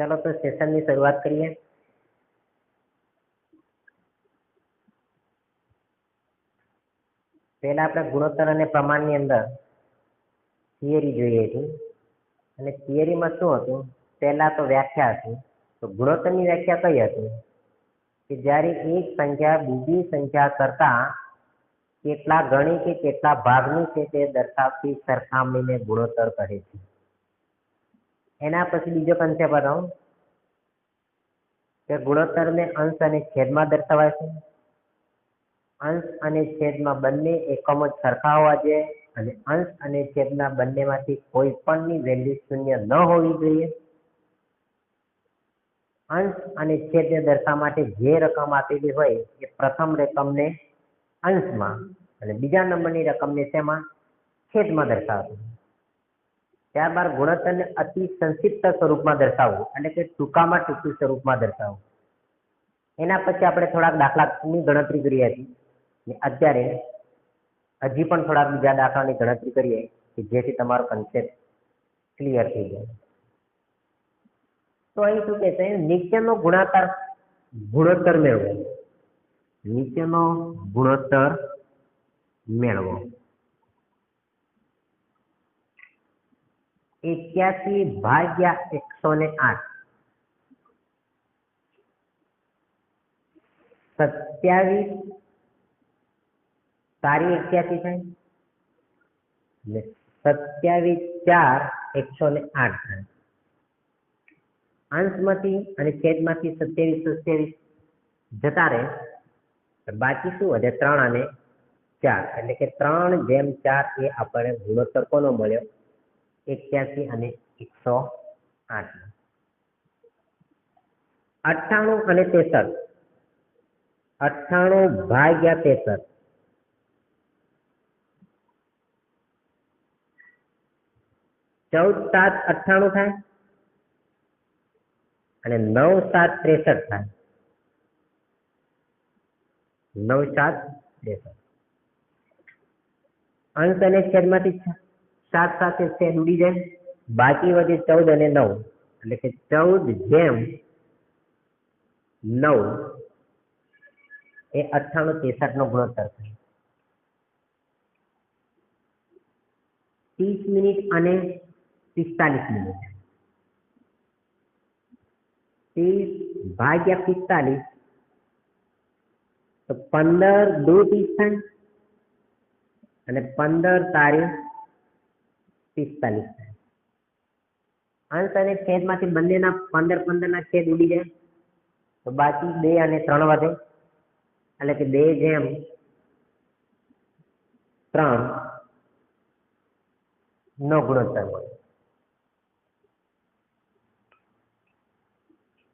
ચાલો તો સેશનની શરૂઆત કરીએ. પહેલા આપણે ગુણોત્તર અને પ્રમાણની અંદર થિયરી જોઈએ હતી અને થિયરીમાં શું હતું? પહેલા તો વ્યાખ્યા હતી. તો ગુણોત્તરની વ્યાખ્યા કઈ હતી? કે જ્યારે એક સંખ્યા બીજી સંખ્યા કરતા કેટલા ગણી કે કેટલા ભાગની છે તે દર્શાવતી સરખામણીને ગુણોત્તર કહે છે. એના પછી બીજો કન્સેપ્ટ હતો કે ગુણોત્તરને અંશ અને છેદમાં દર્શાવાય છે? અંશ અને છેદમાં બંને એકમો સરખા હોવા જોઈએ અને અંશ અને છેદના બંનેમાંથી કોઈ પણની વેલ્યુ શૂન્ય ન હોવી જોઈએ. અંશ અને છેદને દર્શાવવા માટે જે રકમ આપેલી હોય એ પ્રથમ રકમને અંશમાં અને બીજા નંબરની રકમને શેમાં? છેદમાં દર્શાવવું ત્યારબાદ ગુણોત્તરને અતિ સંક્ષિપ્ત સ્વરૂપમાં દર્શાવવું એટલે કે ટૂંકામાં ટૂંકું સ્વરૂપમાં દર્શાવવું એના પછી આપણે થોડાક દાખલાની ગણતરી કરી હતી અત્યારે હજી પણ થોડાક બીજા દાખલાની ગણતરી કરીએ કે જેથી તમારો કન્સેપ્ટ ક્લિયર થઈ જાય. તો અહીં શું કે છે નીચેનો ગુણાકાર ગુણોત્તર મેળવો. નીચેનો ગુણોત્તર મેળવો. એક્યાસી ભાગ્યા એકસો ને આઠ. સત્યાવીસ તારી એક્યાસી થાય? સત્યાવીસ ચાર એકસો ને આઠ થાય. અંશમાંથી અને છેદમાંથી સત્યાવીસ સત્યાવીસ જતા રહે. બાકી શું વધે ત્રણ અને ચાર. એટલે કે ત્રણ જેમ ચાર એ આપણને ગુણોત્તર કોનો મળ્યો? એક્યાસી અને એકસો આઠ. અઠ્ઠાણું અને તેસઠ. અઠ્ઠાણું ભાગ્યા તેસઠ. ચૌદ, સાત, અઠ્ઠાણું થાય? અને નવ, સાત, ત્રેસઠ થાય? નવ, સાત, ત્રેસઠ. અંશ અને છેદમાંથી સાત સાથે છેદ ઉડી જાય બાકી વધે ચૌદ અને નવ. એટલે કે ચૌદ જેમ નવ એ અઠ્ઠાણું ત્રેસઠ નો ગુણોત્તર થાય. ત્રીસ મિનિટ અને પિસ્તાલીસ મિનિટ. ત્રીસ ભાગ્યા પિસ્તાલીસ, તો પંદર દુ ત્રીસ થાય. અને પંદર તારીખ પિસ્તાલીસ થાય. અંશ અને છેદમાંથી બંનેના પંદર પંદર ના છેદ ઉડી જાય. તો બાકી બે અને ત્રણ વધે. એટલે કે બે જેમ ત્રણ નો ગુણોત્તર મળે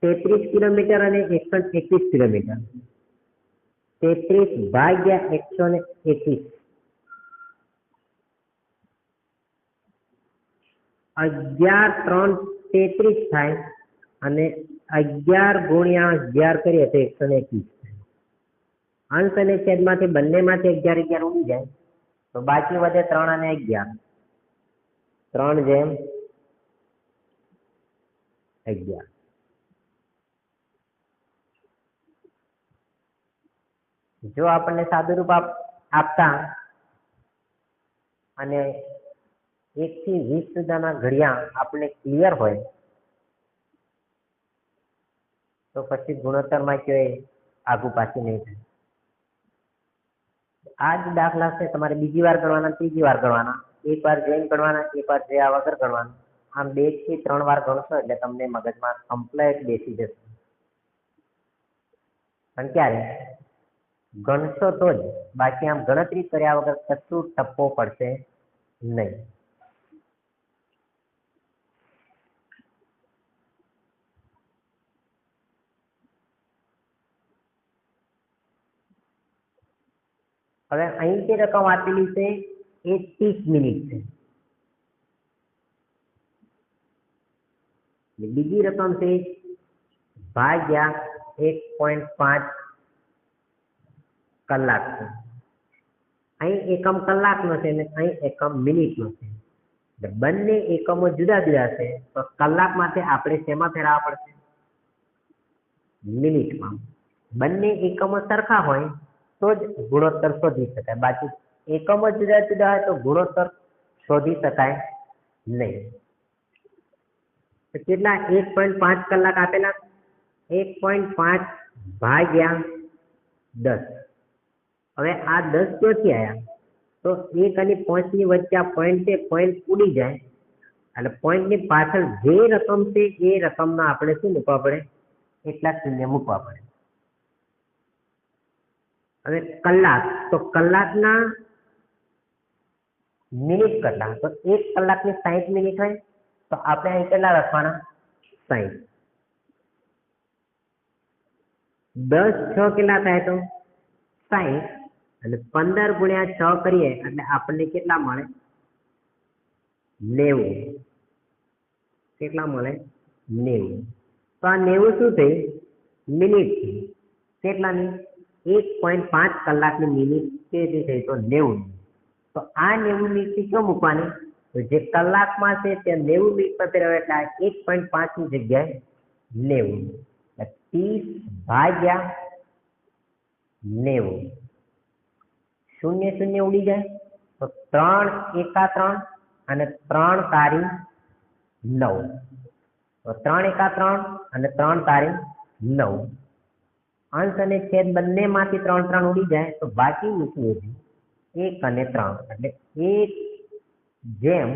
તેત્રીસ કિલોમીટર અને એકસો એકવીસ કિલોમીટર. તેત્રીસ ભાગ્યા એકસો ને એકવીસ અગિયાર ત્રણ તેત્રીસ થાય અને અગિયાર ગુણ્યા અગિયાર કરીએ તો એકસો ને એકવીસ અંશ અને છેદમાંથી બંનેમાંથી અગિયાર અગિયાર ઉડી જાય. તો બાકી વધે ત્રણ અને અગિયાર. ત્રણ જેમ અગિયાર. જો આપણને સાદુરૂપ આપતા અને એક થી વીસ સુધીના ઘડિયા આપણે ક્લિયર હોય, તો પછી ગુણોત્તરમાં ક્યાંય આગુ પાછું નહીં થાય. આ જ દાખલા છે તમારે બીજી વાર ગણવાના ત્રીજી વાર ગણવાના એક વાર જઈને ગણવાના એક વાર જયા વગર ગણવાના આમ બેથી ત્રણ વાર ગણશો એટલે તમને મગજમાં કમ્પ્લેટ બેસી જશે. પણ ક્યારે? ગણશો તો જ. બાકી આમ ગણતરી કર્યા વગર કશું ટપ્પો પડશે નહીં. હવે અહીં જે રકમ આપેલી છે એ ત્રીસ મિનિટ છે. બીજી રકમ છે ભાગ્યા એક પોઈન્ટ પાંચ કલાક છે. અહીં એકમ કલાકનો છે ને અહીં એકમ મિનિટનો છે. બંને એકમો જુદા જુદા છે, તો કલાક માટે આપણે શેમાં ફેરવવા પડશે? મિનિટમાં. બંને એકમો સરખા હોય તો જ ગુણોત્તર શોધી શકાય. બાકી એકમો જુદા જુદા હોય તો ગુણોત્તર શોધી શકાય નહીં. કેટલા? એક પોઈન્ટ પાંચ કલાક આપેલા. એક પોઈન્ટ પાંચ ભાગ્યા દસ. હવે આ દસ ક્યાંથી આવ્યા તો એક અને પાંચની વચ્ચે આ પોઈન્ટ છે પોઈન્ટ ઉડી જાય. એટલે point ની પાછળ જે રકમ છે એ રકમના આપણે શું મૂકવા પડે? એટલા શૂન્ય મૂકવા પડે? હવે કલાક. તો કલાકના મિનિટ કરતા, તો એક કલાકની સાહીઠ મિનિટ હોય, તો આપણે અહીં કેટલા લખવાના? સાહીઠ દસ છ કેટલા થાય તો? સાહીઠ અને પંદર ગુણ્યા છ કરીએ, એટલે આપણને કેટલા મળે? નેવું. કેટલા મળે? નેવું. તો આ નેવું શું થઈ મિનિટ કેટલાની? એક પોઈન્ટ પાંચ કલાકની મિનિટ તે જે છે તો નેવું તો આ નેવું મિનિટથી શું મૂકવાની? તો જે કલાકમાં છે તે નેવું મિનિટ પર ફેરવે એટલે એક પોઈન્ટ પાંચની જગ્યાએ નેવું ત્રીસ ભાગ્યા નેવું શૂન્ય શૂન્ય ઉડી જાય તો ત્રણ એકા ત્રણ અને ત્રણ તારી નવ. તો ત્રણ એકા ત્રણ અને ત્રણ તારી નવ. અંશ અને છેદ બંનેમાંથી ત્રણ ત્રણ ઉડી જાય તો બાકી મૂકવું છે. એક અને ત્રણ. એટલે એક જેમ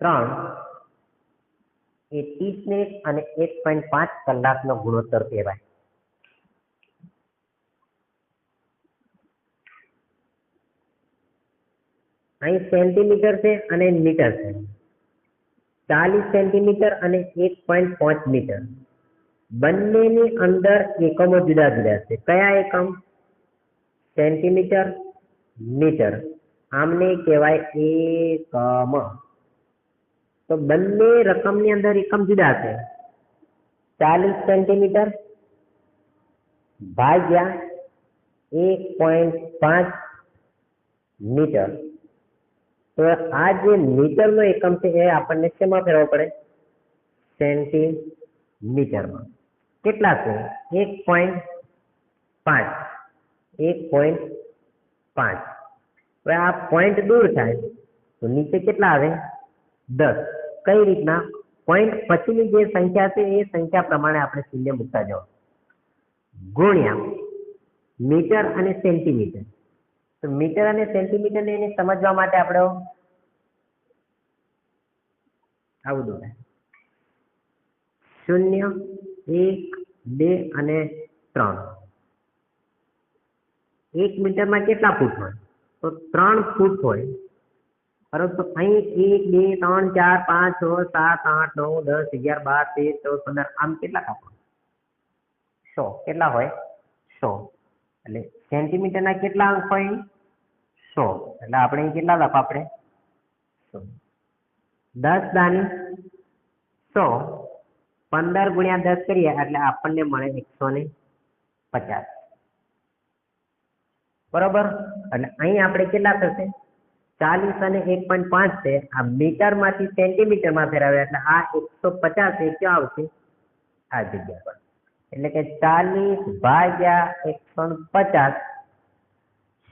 ત્રણ એ ત્રીસ મિનિટ અને એક પોઈન્ટ પાંચ કલાકનો ગુણોત્તર કહેવાય. અહીં સેન્ટીમીટર છે અને મીટર છે. ચાલીસ સેન્ટીમીટર અને એક પોઈન્ટ પાંચ મીટર. બંનેની અંદર એકમો જુદા જુદા છે કયા એકમ સેન્ટીમીટર મીટર આમને કહેવાય એકમ તો બંને રકમની અંદર એકમ જુદા છે ચાલીસ સેન્ટીમીટર ભાગ્યા એક પોઈન્ટ પાંચ મીટર તો આ જે મીટરનો એકમ છે એ આપણને શેમાં ફેરવવો પડે સેન્ટીમીટરમાં કેટલા છે? એક પોઈન્ટ પાંચ. એક પોઈન્ટ પાંચ. હવે આ પોઈન્ટ દૂર થાય તો નીચે કેટલા આવે? દસ. કઈ રીતના? પોઈન્ટ પછીની જે સંખ્યા છે એ સંખ્યા પ્રમાણે આપણે શૂન્ય મૂકતા જાઓ ગુણ્યા મીટર અને સેન્ટીમીટર. તો મીટર અને સેન્ટીમીટર ને એને સમજવા માટે આપણે આવું દોરાય. શૂન્ય, એક, બે અને ત્રણ. એક મીટરમાં કેટલા ફૂટ હોય? તો ત્રણ ફૂટ હોય. પરંતુ અહીં એક, બે, ત્રણ, ચાર, પાંચ, છ, સાત, આઠ, નવ, દસ, અગિયાર, બાર, તેર, ચૌદ, પંદર, આમ કેટલા કાપો સો. કેટલા હોય? સો. એટલે સેન્ટીમીટરના કેટલા અંક હોય? સો. એટલે આપણે કેટલા લખો આપણે? સો. દસ દાની? સો. પંદર ગુણ્યા દસ કરીએ એટલે આપણને મળે એકસો ને પચાસ. બરોબર? એટલે અહીં આપણે કેટલા થશે? ચાલીસ અને એક પોઈન્ટ પાંચ છે. આ મીટરમાંથી સેન્ટીમીટરમાં ફેરવ્યા એટલે આ એકસો પચાસ એ ક્યાં આવશે? આ જગ્યા પર. એટલે કે ચાલીસ ભાગ્યા એકસો પચાસ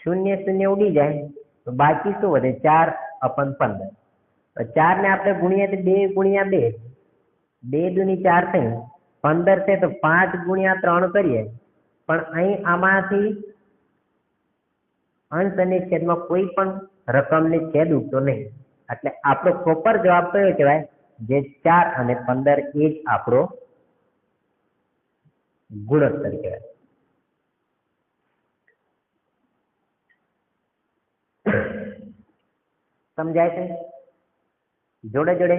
શૂન્ય શૂન્ય ઉડી જાય. તો બાકી શું વધે? ચાર અપન પંદર. ચાર ને આપણે ગુણ્યા બે ગુણ્યા બે. બે દુની ચાર થઈ પંદર છે તો પાંચ ગુણ્યા ત્રણ કરીએ. પણ અહીં આમાંથી અંશ અને છેદમાં કોઈ પણ રકમને છેદ ઉગતો નહીં. એટલે આપણો પ્રોપર જવાબ કયો કહેવાય? જે ચાર અને પંદર એ જ આપણો ગુણોત્તર કહેવાય. સમજાય છે? જોડે જોડે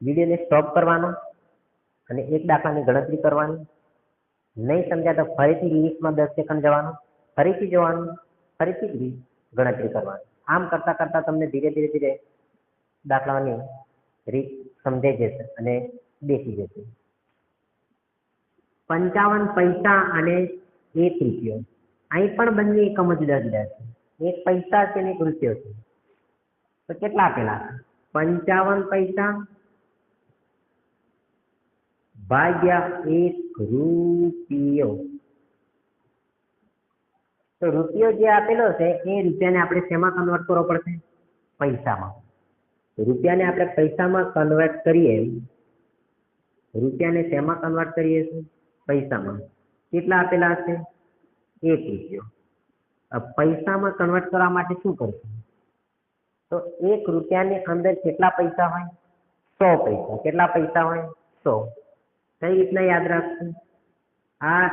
વિડીયોને સ્ટોપ કરવાનો અને એક દાખલાની ગણતરી કરવાની. નહીં સમજાય તો ફરીથી લિસ્ટમાં દસ સેકન્ડ જવાનું, ફરીથી જવાનું, ફરીથી ગણતરી કરવાની. આમ કરતાં કરતાં તમને ધીરે ધીરે ધીરે દાખલાની રીત સમજાઈ જશે અને બેસી જશે. પંચાવન પૈસા અને એક રૂપિયો. અહીં પણ બંને એકમ જ જુદા છે. એક પૈસા છે ને એક રૂપિયો છે. તો કેટલા આપેલા પંચાવન પૈસા ભાગ્યા એક રૂપિયો. તો રૂપિયો જે આપેલો છે, એ રૂપિયાને આપણે શેમાં કન્વર્ટ કરવો પડશે? પૈસામાં. રૂપિયાને આપણે પૈસામાં કન્વર્ટ કરીએ. રૂપિયાને શેમાં કન્વર્ટ કરીએ છીએ? પૈસામાં. કેટલા આપેલા હશે? એક રૂપિયો. પૈસામાં કન્વર્ટ કરવા માટે શું કરશું? તો એક રૂપિયાની અંદર કેટલા પૈસા હોય? સો પૈસા. કેટલા પૈસા હોય? સો. કઈ રીતના યાદ રાખશું આ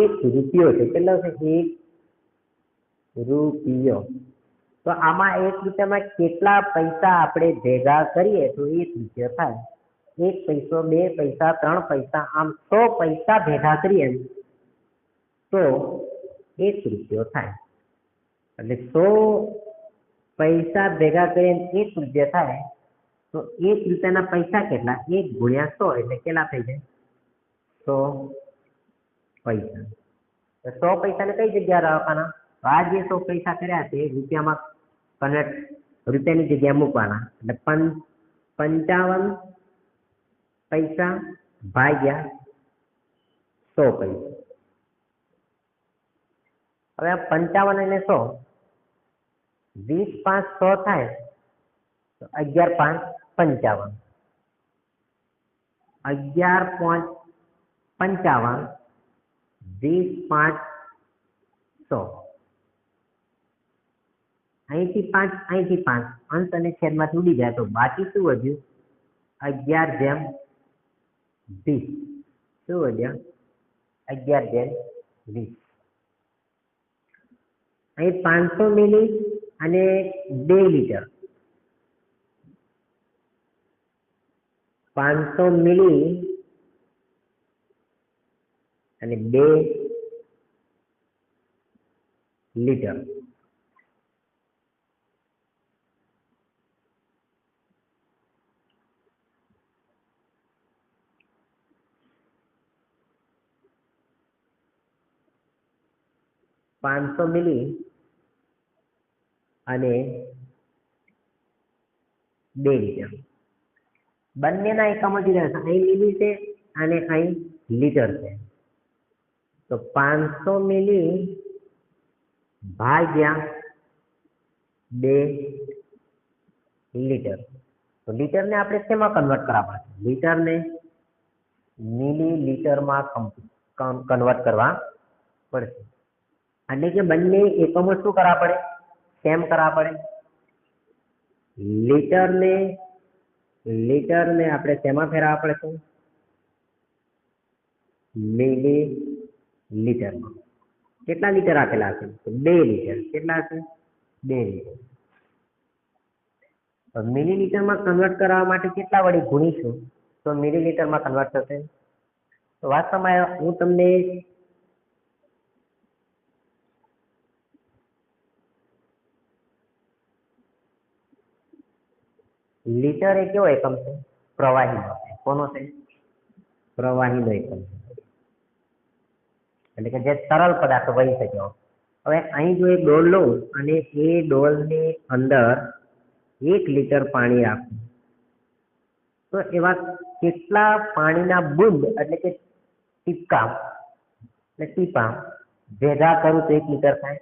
એક રૂપિયો છે. કેટલો છે? એક રૂપિયો. તો આમાં એક રૂપિયામાં કેટલા પૈસા આપણે ભેગા કરીએ તો એક રૂપિયો થાય. એક પૈસો, બે પૈસા, ત્રણ પૈસા, આમ સો પૈસા ભેગા કરીએ તો એક રૂપિયો થાય. એટલે સો પૈસા ભેગા કરીને એક રૂપિયા થાય, તો એક રૂપિયાના પૈસા કેટલા? એક ગુણ્યા સો, એટલે કેટલા થઈ જાય? સો પૈસા. સો કઈ જગ્યા રાખવાના? આ જે સો પૈસા કર્યા છે રૂપિયામાં કન્વર્ટ રૂપિયાની જગ્યાએ મૂકવાના. એટલે પંચાવન પૈસા ભાગ્યા સો પૈસા. હવે પંચાવન અને સો વીસ પાંચ સો થાય તો અગિયાર પાંચ પંચાવન. અગિયાર પાંચ પંચાવન, વીસ, પાંચ, સો. અહીંથી પાંચ અહીંથી પાંચ. અંશ અને છેદમાંથી ઉડી જાય તો બાકી શું વધ્યું? અગિયાર જેમ વીસ. શું વધ્યા? અગિયાર જેમ વીસ. અહીં પાંચસો મિલી અને બે લીટર. પાંચસો મિલી અને બે લીટર. પાંચસો મિલી અને બે લીટર. બંનેના એકમો જુદા છે અહીં મિલી છે અને અહીં લીટર છે. તો પાંચસો મિલી ભાગ્યા બે લીટર. તો લીટરને આપણે શેમાં કન્વર્ટ કરવા પડશે લીટરને મિલી લીટરમાં કન્વર્ટ કરવા પડશે. એટલે કે બંને એકમો શું કરવા પડે? સેમ કરવા પડે? લીટરને લીટરને આપણે શેમાં ફેરવવા પડશે? મિલી લીટરમાં કેટલા લીટર આપેલા છે તો બે લીટર. કેટલા છે બે લીટર. તો મિલી કન્વર્ટ કરવા માટે કેટલા વડે ગુણીશું? તો મિલીલીટરમાં કન્વર્ટ થશે. તો વાસ્તવમાં હું તમને લીટર એ કેવો એકમ છે? પ્રવાહીનો કોનો છે? પ્રવાહીનો એકમ છે. એટલે કે જે તરલ પદાર્થ વહી શકે હવે અહીં જો એક ડોલ લઉં અને એ ડોલની અંદર એક લીટર પાણી રાખું. તો એવા કેટલા પાણીના બુંદ એટલે કે ટીપકા, એટલે ટીપા ભેગા કરું તો એક લીટર થાય?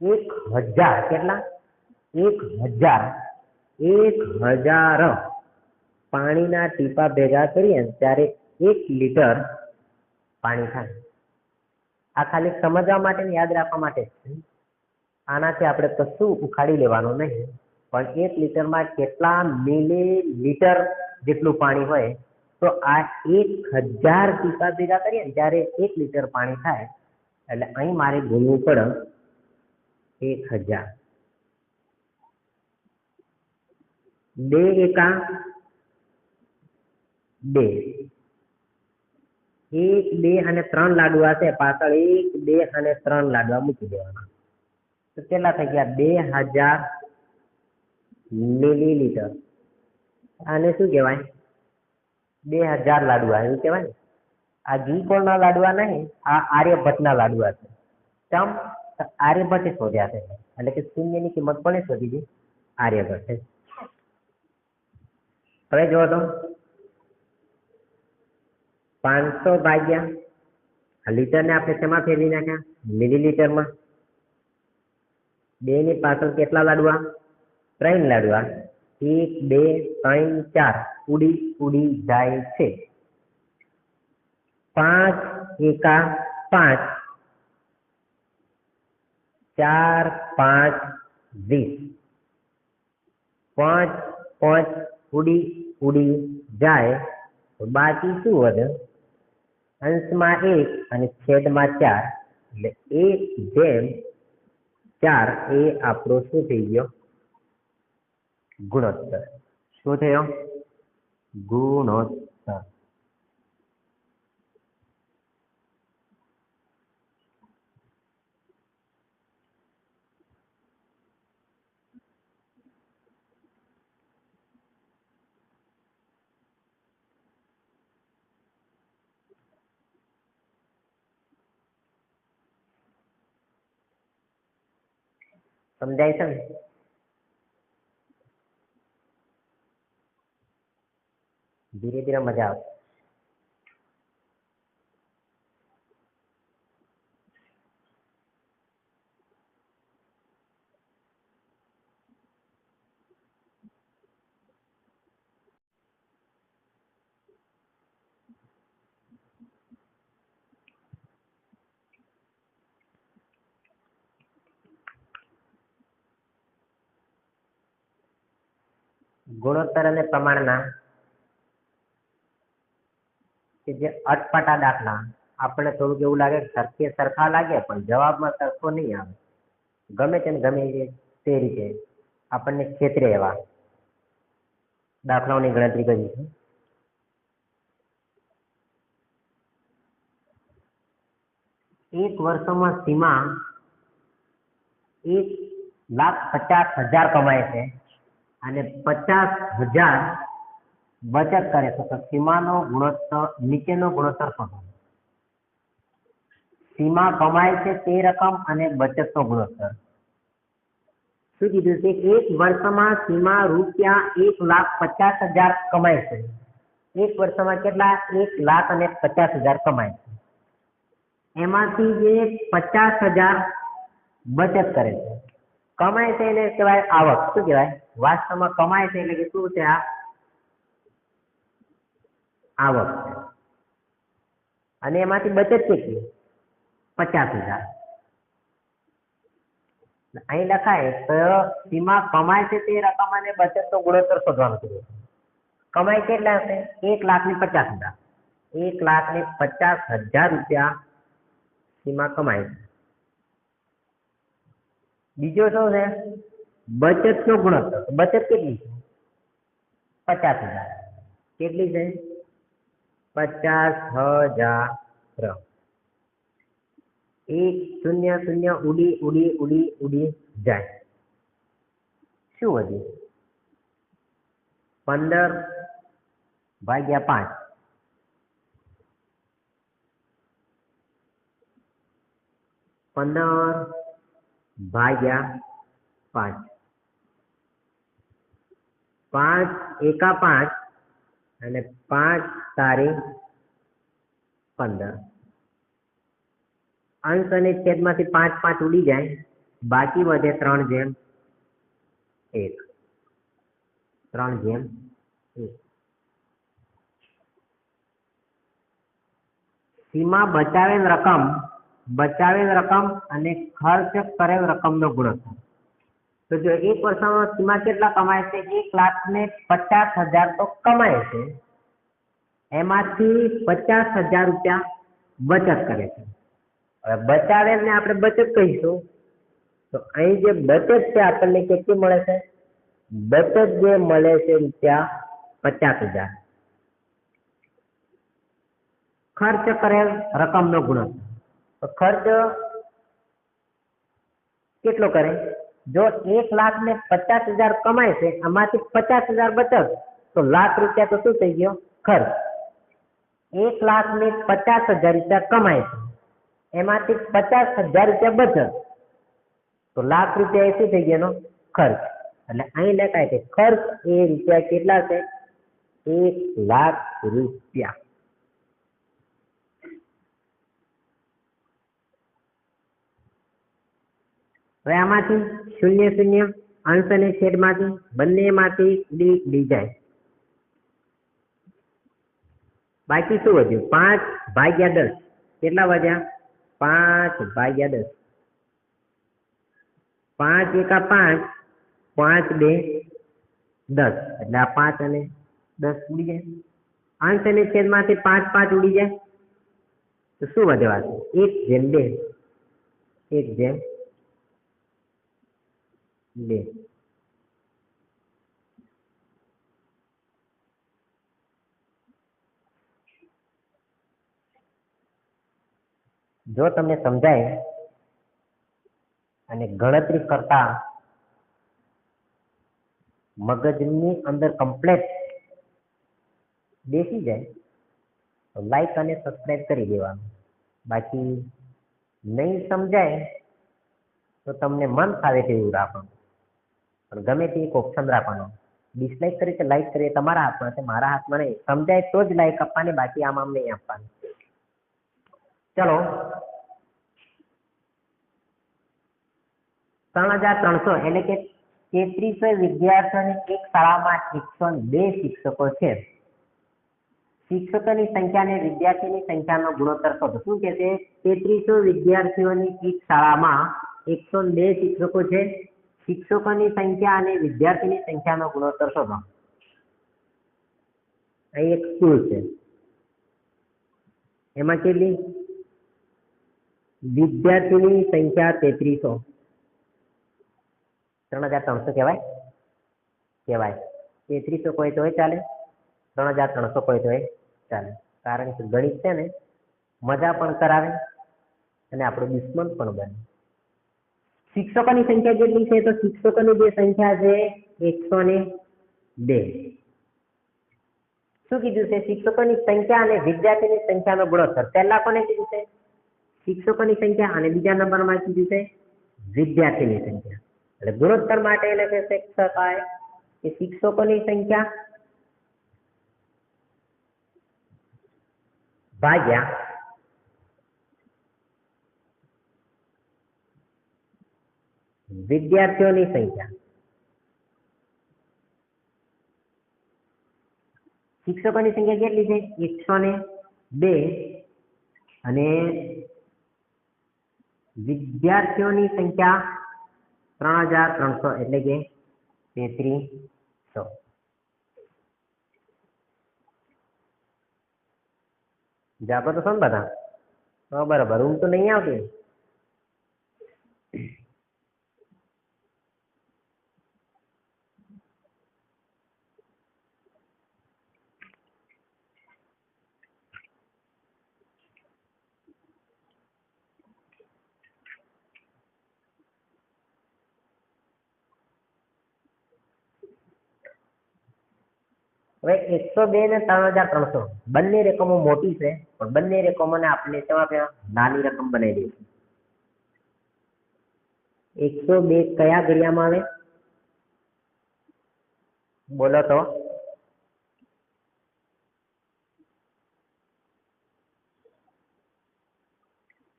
એક હજાર કેટલા? એક હજાર. એક હજાર પાણીના ટીપા ભેગા કરીએ ત્યારે એક લીટર પાણી થાય. આ ખાલી સમજવા માટે યાદ રાખવા માટે આનાથી આપણે કશું ઉખાડી લેવાનું નહીં. પણ એક લીટરમાં કેટલા મિલી લીટર જેટલું પાણી હોય, તો આ એક હજાર ટીપા ભેગા કરીએ ને ત્યારે એક લીટર પાણી થાય, એટલે અહીં મારે ગુણવું પડે. એક હજાર. બે એકા બે. એક, બે અને ત્રણ લાડવા છે. પાછળ એક, બે અને ત્રણ લાડવા મૂકી દેવાના. તો કેટલા થઈ ગયા? બે હજાર મિલીલીટર. આને શું કહેવાય? બે હજાર લાડવા, એવું કહેવાય આ ઘી કોળના લાડવા નહીં, આ આર્યભટ્ટના લાડવા છે. ચમ? આર્યભટ્ટ શોધ્યા છે. એટલે કે શૂન્યની કિંમત પણ શોધી છે? આર્યભટ્ટે. હવે જુઓ તો. પાંચસો ભાગ્યા. આ લીટરને આપણે શેમાં ફેરવી નાખ્યા? મિલીલીટરમાં બે ની પાછળ કેટલા લાડવા? ત્રણ લાડવા. એક, બે, ત્રણ, ચાર. ઉડી ઉડી જાય છે. પાંચ એકા પાંચ. ચાર, પાંચ, વીસ. પાંચ પાંચ, ઉડી ઉડી જાય. બાકી શું વધે? અંશમાં એક અને છેદમાં ચાર. એટલે એક જેમ ચાર એ આપણો શું થઈ ગયો? ગુણોત્તર. શું થયો? ગુણોત્તર. સમજાય છે ને? ધીરે ધીરે મજા આવે ગુણોત્તર અને પ્રમાણના કે જે અટપટા દાખલા, આપણને થોડુંક એવું લાગે સરખે સરખા લાગે, પણ જવાબમાં સરખો નહીં આવે. ગમે તેને ગમે તે રીતે આપણને છેતરે એવા દાખલાઓની ગણતરી કરી છે. એક વર્ષમાં સીમા એક લાખ પચાસ હજાર કમાય છે. અને પચાસ હજાર બચત કરે તો સીમાનો ગુણોત્તર, નીચેનો ગુણોત્તર શોધો. સીમા કમાય છે તે રકમ અને બચતનો ગુણોત્તર. શું કીધું છે? એક વર્ષમાં સીમા રૂપિયા એક લાખ પચાસ હજાર કમાય છે. એક વર્ષમાં કેટલા? એક લાખ અને પચાસ હજાર કમાય છે. એમાંથી જે પચાસ હજાર બચત કરે છે. કમાય છે એને કહેવાય આવક. શું કહેવાય? વાસ્તવમાં કમાય છે એટલે કે શું છે આ? આવક અને એમાંથી બચત કેટલી? પચાસ હજાર. અહીં લખાય તો સીમા કમાય છે તે રકમ અને બચત નો ગુણોત્તર શોધવાનો છે. કમાય કેટલા હશે? એક લાખની પચાસ હજાર. એક લાખ ને પચાસ હજાર રૂપિયા સીમા કમાય છે. બીજો શું છે? બચત નો ગુણોત્તર. બચત કેટલી છે? પચાસ હજાર. કેટલી છે? પચાસ હજાર. એક શૂન્ય શૂન્ય ઉડી ઉડી ઉડી ઉડી જાય. શું વધ્યું પંદર ભાગ્યા પાંચ. પંદર ભાગ્યા પાંચ. પાંચ એકા પાંચ અને પાંચ તારીખ પંદર. અંશ અને છેદમાંથી પાંચ પાંચ ઉડી જાય. બાકી વધે ત્રણ જેમ એક. ત્રણ જેમ એક. સીમા બચાવેલ રકમ બચાવેલ રકમ અને ખર્ચ કરેલ રકમનો ગુણોત્તર. તો જો એક વર્ષમાં સીમા કેટલા કમાય છે? એક લાખ ને પચાસ હજાર તો કમાય છે. એમાંથી પચાસ હજાર રૂપિયા બચત કરે છે. હવે બચાવેલ ને આપણે બચત કહીશું. તો અહીં જે બચત છે, આપણને કેટલી મળે છે? બચત જે મળે છે રૂપિયા પચાસ હજાર. ખર્ચ કરેલ રકમનો ગુણોત્તર. ખર્ચ કેટલો કરે? જો એક લાખ ને પચાસ હજાર કમાય છે, આમાંથી પચાસ હજાર બચત, તો લાખ રૂપિયા તો શું થઈ ગયો? ખર્ચ. એક લાખ ને પચાસ હજાર રૂપિયા કમાય છે, એમાંથી પચાસ હજાર રૂપિયા બચત, તો લાખ રૂપિયા એ શું થઈ ગયો ખર્ચ. એટલે અહીં લખાય છે, ખર્ચ એ રૂપિયા કેટલા છે? એક લાખ રૂપિયા. હવે આમાંથી શૂન્ય શૂન્ય અંશ અને છેદમાંથી બંનેમાંથી ડી ડી જાય. બાકી શું વધ્યું? પાંચ ભાગ્યા દસ. કેટલા વધ્યા? પાંચ ભાગ્યા દસ. પાંચ એકા પાંચ પાંચ બે, દસ. એટલે આ પાંચ અને દસ ઉડી જાય. અંશ અને છેદમાંથી પાંચ પાંચ ઉડી જાય. તો શું વધ્યું? આ એક જેમ બે. એક જેમ બે જો તમને સમજાય અને ગણતરી કરતા મગજની અંદર કમ્પ્લેટ બેસી જાય, તો લાઈક અને સબસ્ક્રાઇબ કરી દેવાનું. બાકી નહીં સમજાય તો તમને મન ફાવે તેવું રાખવાનું. પણ ગમે તે એક ઓપ્શન રાખવાનો ડિસલાઇક કરી કે લાઈક કરીએ તમારા હાથમાં છે, મારા હાથમાં નહીં. સમજાય તો જ લાઈક આપવાની, બાકી આમ આમ નહીં આપવાની. ચલો. ત્રણ હજાર ત્રણસો, એટલે કે તેત્રીસો વિદ્યાર્થીઓની એક શાળામાં એકસો બે શિક્ષકો છે. શિક્ષકોની સંખ્યા અને વિદ્યાર્થીની સંખ્યાનો ગુણોત્તર શોધો. શું કે છે? તેત્રીસો વિદ્યાર્થીઓની એક શાળામાં એકસો બે શિક્ષકો છે. શિક્ષકોની સંખ્યા અને વિદ્યાર્થીની સંખ્યાનો ગુણોત્તર શોધો. અહીં એક સ્કૂલ છે. એમાં કેટલી? વિદ્યાર્થીની સંખ્યા તેત્રીસો. ત્રણ હજાર ત્રણસો કહેવાય? કહેવાય. તેત્રીસો કોઈ તોય ચાલે. ત્રણ હજાર ત્રણસો કોઈ તોય ચાલે. કારણ કે ગણિત છે ને, મજા પણ કરાવે અને આપણો દુશ્મન પણ બને. શિક્ષકોની સંખ્યા કેટલી છે, તો શિક્ષકોની જે સંખ્યા છે, એકસો ને બે. શું કીધું છે? શિક્ષકોની સંખ્યા અને વિદ્યાર્થીની સંખ્યાનો ગુણોત્તર પહેલા કોને કીધું છે? શિક્ષકોની સંખ્યા અને બીજા નંબરમાં કીધું છે, વિદ્યાર્થીની સંખ્યા. એટલે ગુણોત્તર માટે એને કહી શકાય કે શિક્ષકોની સંખ્યા ભાગ્યા વિદ્યાર્થીઓની સંખ્યા. શિક્ષકોની સંખ્યા કેટલી છે? એકસો ને બે. અને વિદ્યાર્થીઓની સંખ્યા ત્રણ હજાર ત્રણસો એટલે કે તેત્રીસો. જાગો તો છો બધા? બરાબર. ઊંઘ તો નહીં આવતી? હવે એકસો બે ને ત્રણ હજાર ત્રણસો. બંને રકમો મોટી છે, પણ બંને રકમોને આપણે નાની રકમ બનાવી દઈશું એકસો બે કયા ઘડિયામાં આવે? બોલો તો.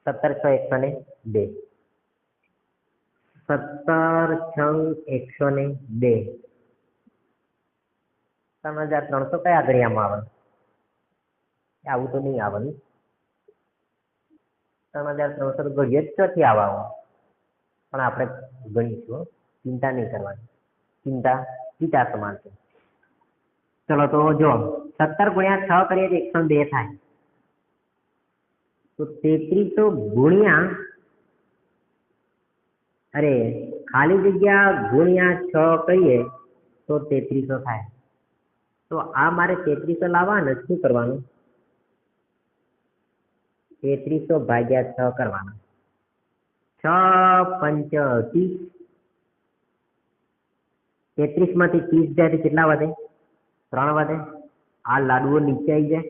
સત્તરસો એકસો ને બે. સત્તર છ એકસો ને બે. ત્રણ હજાર ત્રણસો કયા ઘડિયામાં આવે? આવું તો નહીં આવે ત્રણ હજાર ત્રણસો ઘડીએ ચોથી આવવાનું પણ આપણે ગણીશું ચિંતા નહીં કરવાની. ચિંતા પિતા સમાન છે. ચલો તો જો, સત્તર ગુણ્યા છ કરીએ તો એકસો બે થાય. તો તેત્રીસો ગુણ્યા, અરે ખાલી જગ્યા ગુણ્યા છ કરીએ તો તેત્રીસો થાય. તો આ મારે તેત્રીસો લાવવાના શું કરવાનું? તેત્રીસો ભાગ્યા છ કરવાના. છ પંચ ત્રીસ. તેત્રીસમાંથી ત્રીસ જાય તો કેટલા વધે? ત્રણ વધે. આ લાડુઓ નીચે આવી જાય.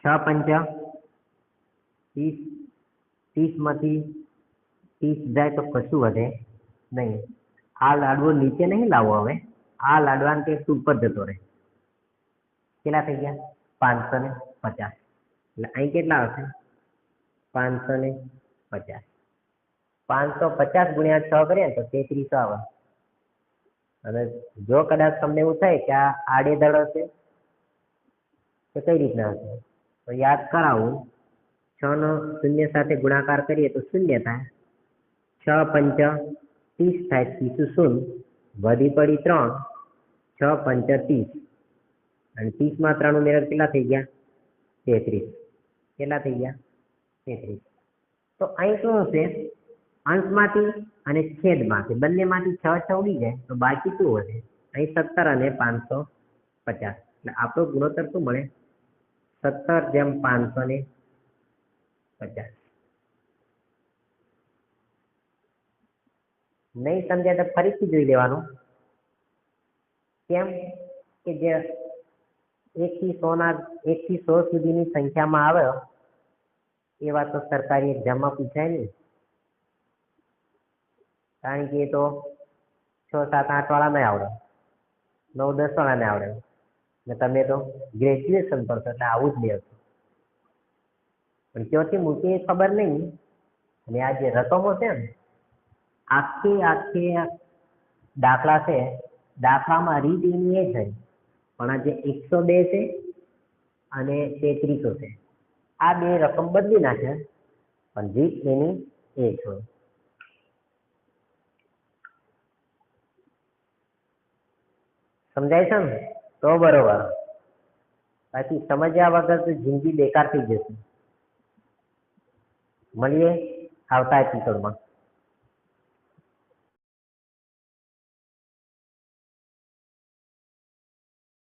છ પંચ ત્રીસ. ત્રીસમાંથી ત્રીસ જાય તો કશું વધે નહીં. આ લાડવો નીચે નહીં લાવવો હવે. આ લાડવાને તે ઉપર જતો રહે. કેટલા થઈ ગયા? પાંચસો ને પચાસ. એટલે અહીં કેટલા આવશે પાંચસો ને પચાસ. પાંચસો પચાસ ગુણ્યા છ કરીએ તો તેત્રીસો આવે. અને જો કદાચ તમને એવું થાય કે આ આડેધડ હશે, તો કઈ રીતના હશે? તો યાદ કરાવું, છ નો શૂન્ય સાથે ગુણાકાર કરીએ તો શૂન્ય થાય. છ પંચ ત્રીસ થાય, ત્રીસું શૂન્ય. વધી પડી ત્રણ, છ પંચ ત્રીસ. અને ત્રીસમાં ત્રણ ઉમેરા કેટલા થઈ ગયા? તેત્રીસ. કેટલા થઈ ગયા? તેત્રીસ. તો અહીં શું હશે? અંશમાંથી અને છેદમાંથી. બંનેમાંથી છ છ ઉડી જાય, તો બાકી શું હશે અહીં સત્તર અને પાંચસો પચાસ. એટલે આપણો ગુણોત્તર શું મળે? સત્તર જેમ પાંચસો ને પચાસ. નહીં સમજાય તો ફરીથી જોઈ લેવાનું. કેમ કે જે એક થી સો ના એક થી સો સુધીની સંખ્યામાં આવે એવા તો સરકારી એક્ઝામમાં પૂછાય નહીં. કારણ કે એ તો છ, સાત, આઠ વાળાને આવડે. નવ, દસ વાળાને આવડે. ને તમે તો ગ્રેજ્યુએશન પર એટલે આવું જ લે છો. પણ ક્યાંથી મૂકી એ ખબર નહીં. અને આ જે રકમો છે ને આખી આખી દાખલા છે. દાખલામાં રીત એની એ છે. પણ આજે એકસો બે છે અને તેત્રીસો છે. આ બે રકમ બદલી નાખે. પણ રીત એની એ છે. સમજાય છે ને? તો બરોબર. બાકી સમજ્યા વગર તો જિંદગી બેકાર થઈ જશે. મળીએ આવતા એપિસોડમાં